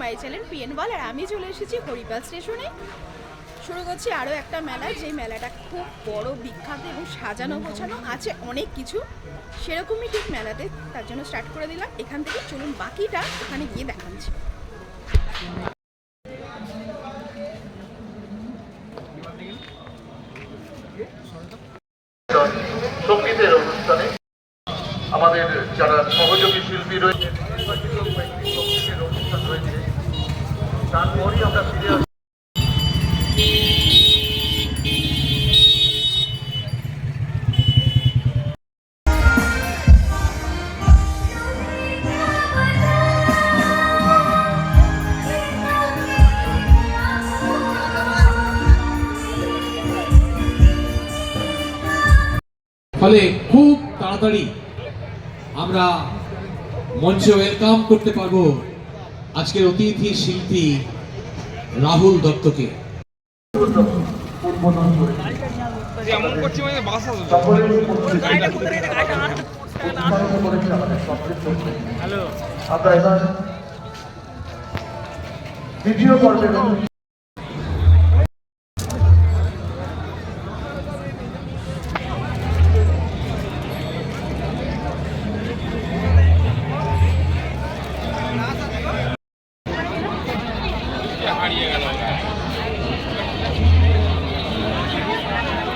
My channel PN বল, আর আমি চলে এসেছি হরিপাল স্টেশনে। শুরু করছি আরও একটা মেলা, যে মেলাটা খুব বড়, বিখ্যাত এবং সাজানো গোছানো আছে অনেক কিছু। সেরকমই ঠিক মেলাতে, তার জন্য স্টার্ট করে দিলাম। এখান থেকে চলুন বাকিটা ওখানে গিয়ে দেখাচ্ছি সঙ্গীতের অনুষ্ঠানে আমাদের যারা সহযোগী শিল্পী রয়েছে নির্বাচিত কয়েকটি সঙ্গীতের অনুষ্ঠান রয়েছে তারপরই আমরা ফিরে ফলে খুব তাড়াতাড়ি আমরা মঞ্চে ওয়েলকাম করতে পারব। আজকের অতিথি শিল্পী রাহুল দত্তকে। দ্বিতীয় করে ハハハハ!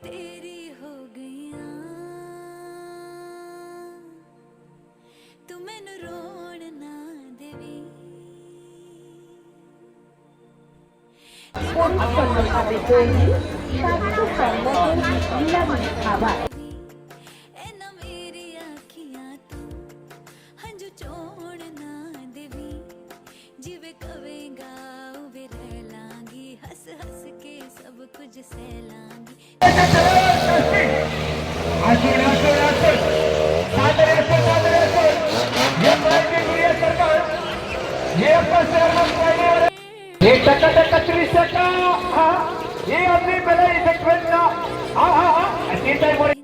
तेरी हो गईया तू मैनू रोण ना देवी পরিচ্ছন্নভাবে তৈরি স্বাস্থ্যসম্মত নিরামিষ খাবার ये टका टका चोवीस टका हे आपली पहिला इफेक्ट होईल ना हा हा. हा ते काय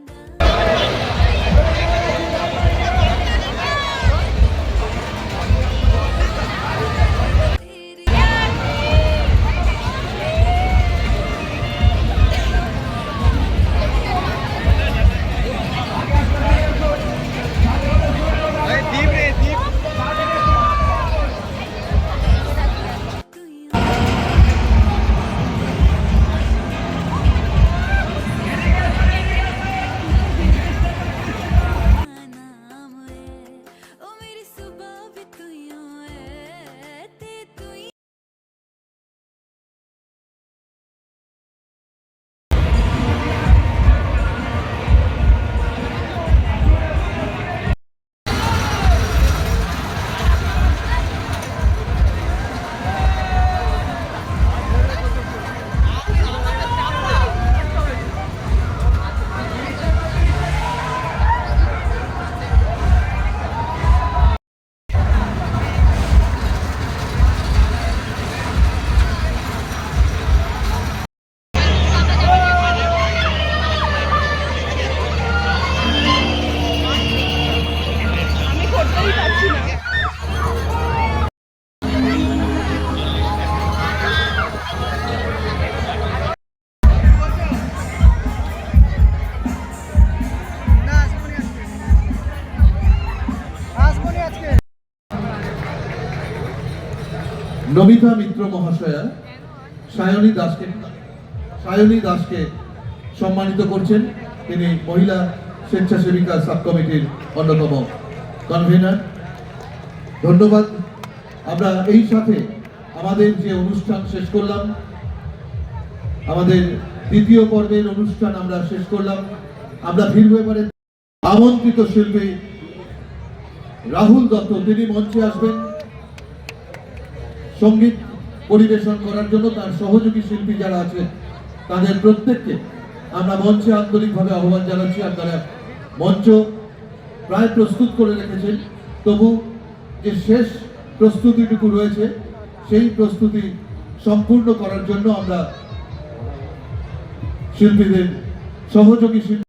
নমিতা মিত্র মহাশয়া সায়নী দাসকে সায়নী দাসকে সম্মানিত করছেন। তিনি মহিলা স্বেচ্ছাসেবিকা সাব কমিটির অন্যতম কনভেনার ধন্যবাদ। আমরা এই সাথে আমাদের যে অনুষ্ঠান শেষ করলাম, আমাদের দ্বিতীয় পর্বের অনুষ্ঠান আমরা শেষ করলাম। আমরা ফিরবো এবারে আমন্ত্রিত শিল্পী রাহুল দত্ত, তিনি মঞ্চে আসবেন। সংগীত পরিবেশন করার জন্য তার সহযোগী শিল্পী যারা আছে, তাদের প্রত্যেককে আমরা মঞ্চে আন্তরিকভাবে আহ্বান জানাচ্ছি। আপনারা মঞ্চ প্রায় প্রস্তুত করে রেখেছেন। তবু যে শেষ প্রস্তুতিটুকু রয়েছে, সেই প্রস্তুতি সম্পূর্ণ করার জন্য আমরা শিল্পীদের সহযোগী শিল্পী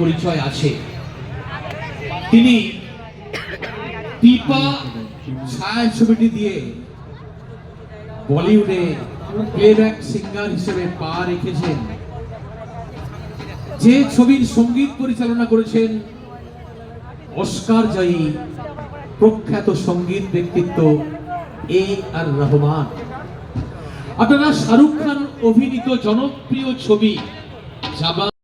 পরিচয় আছে। তিনি টিপা ছায়াছবিটি দিয়ে বলিউডে প্লেব্যাক সিঙ্গার হিসেবে পা রেখেছেন। যে ছবির সংগীত পরিচালনা করেছেন অস্কার জয়ী প্রখ্যাত সংগীত ব্যক্তিত্ব এ আর রহমান। আপনারা শাহরুখ খান অভিনীত জনপ্রিয় ছবি জাবান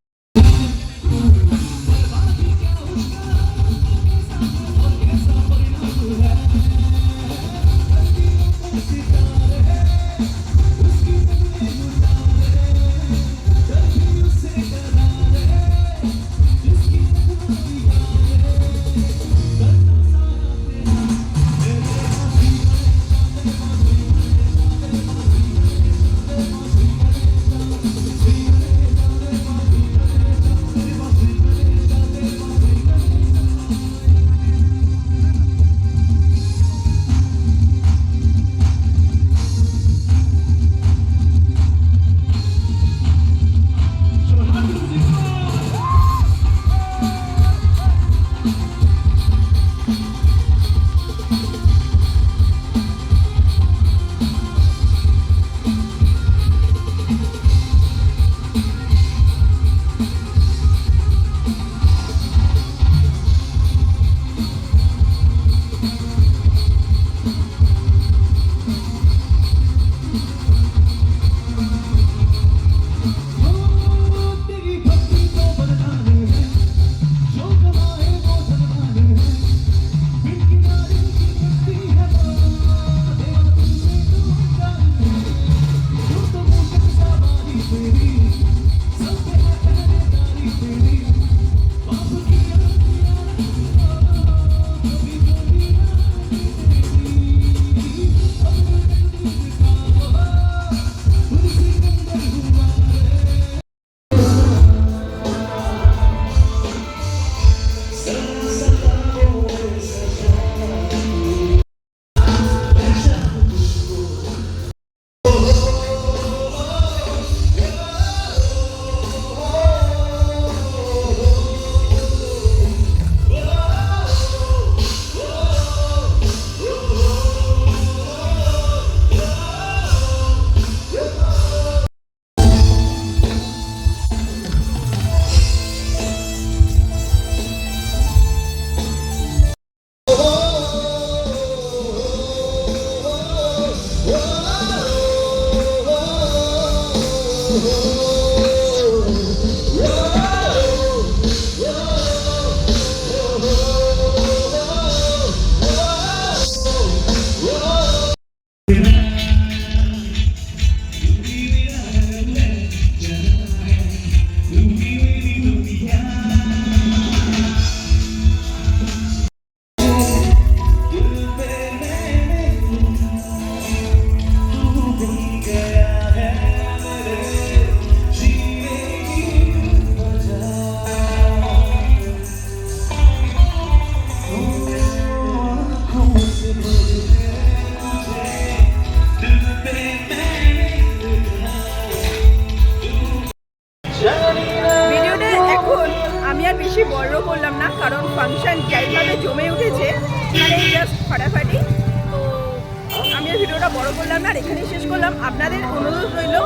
করলাম। আপনাদের অনুরোধ রইল,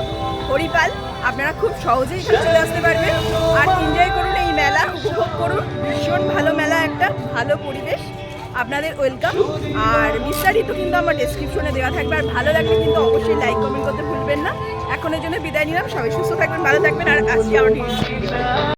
হরিপাল, আপনারা খুব সহজেই চলে আসতে পারবেন। আর এনজয় করুন এই মেলা, উপভোগ করুন। ভীষণ ভালো মেলা একটা, ভালো পরিবেশ। আপনাদের ওয়েলকাম আর বিস্তারিত কিন্তু আমার ডেসক্রিপশনে দেওয়া থাকবে। আর ভালো লাগলে কিন্তু অবশ্যই লাইক কমেন্ট করতে ভুলবেন না। এখনের জন্য বিদায় নিলাম। সবাই সুস্থ থাকবেন, ভালো থাকবেন। আর আজকে আমার